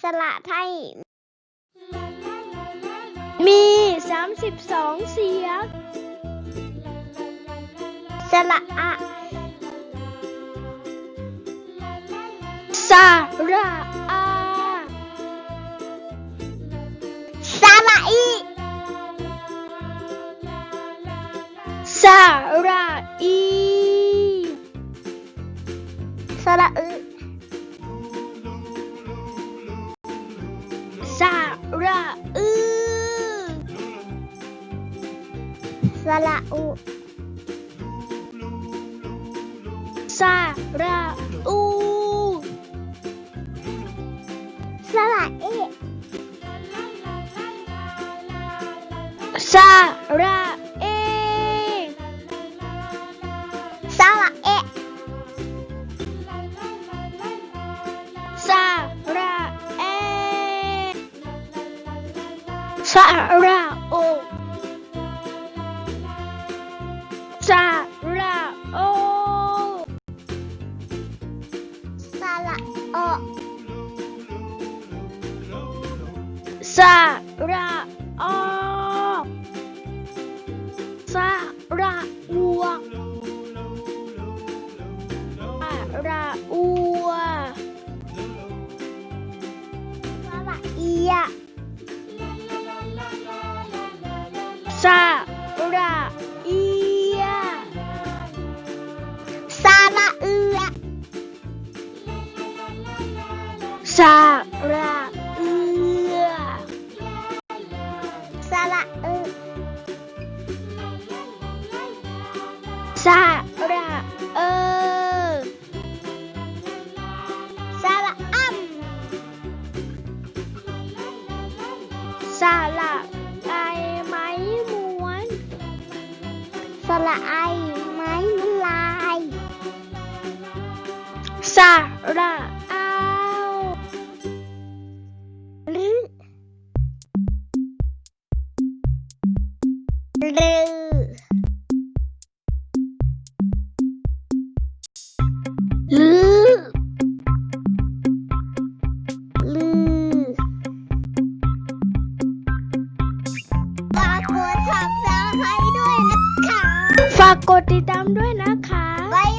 สระไทย มีสามสิบสองเสียง สระอะสระอาสระอีสระอีสระอึ sara u, sara u, sara e, sara e, sara e, sara e, sara o. sara oh sara uang sara uang Mama iya sara iya sara iya Sa ra ơ ờ. Sa là âm. Sa là ai máy muốn. Sa là ai máy lai. Sa ra ao. Rư Rư ากกดติดตามด้วยนะคะบ๊าย